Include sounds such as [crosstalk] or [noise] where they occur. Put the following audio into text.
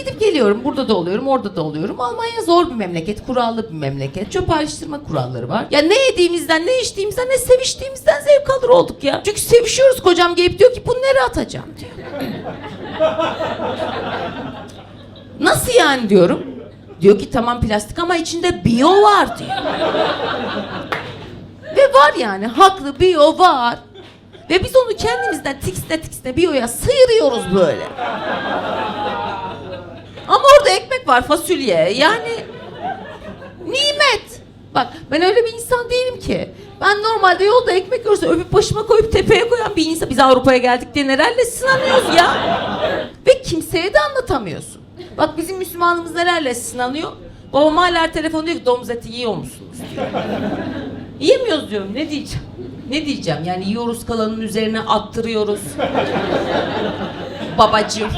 Gidip geliyorum, burada da oluyorum, orada da oluyorum. Almanya zor bir memleket, kurallı bir memleket. Çöp ayrıştırma kuralları var. Ya ne yediğimizden, ne içtiğimizden, ne seviştiğimizden zevk alır olduk ya. Çünkü sevişiyoruz kocam gelip diyor ki bunu nereye atacağım diyor. [laughs] Nasıl yani diyorum. Diyor ki tamam plastik ama içinde biyo var diyor. Ve var yani haklı biyo var. Ve biz onu kendimizden tiksine tiksine biyoya sıyırıyoruz böyle. Ama orada ekmek var fasulye yani nimet. Bak ben öyle bir insan değilim ki. Ben normalde yolda ekmek görürse öpüp başıma koyup tepeye koyan bir insan. Biz Avrupa'ya geldik diye nelerle sınanıyoruz ya. Ve kimseye de anlatamıyorsun. Bak bizim Müslümanımız nelerle sınanıyor. Babam hala telefon diyor ki domuz eti yiyor musunuz. Yiyemiyoruz diyorum ne diyeceğim. Ne diyeceğim yani yiyoruz kalanın üzerine attırıyoruz. Babacığım.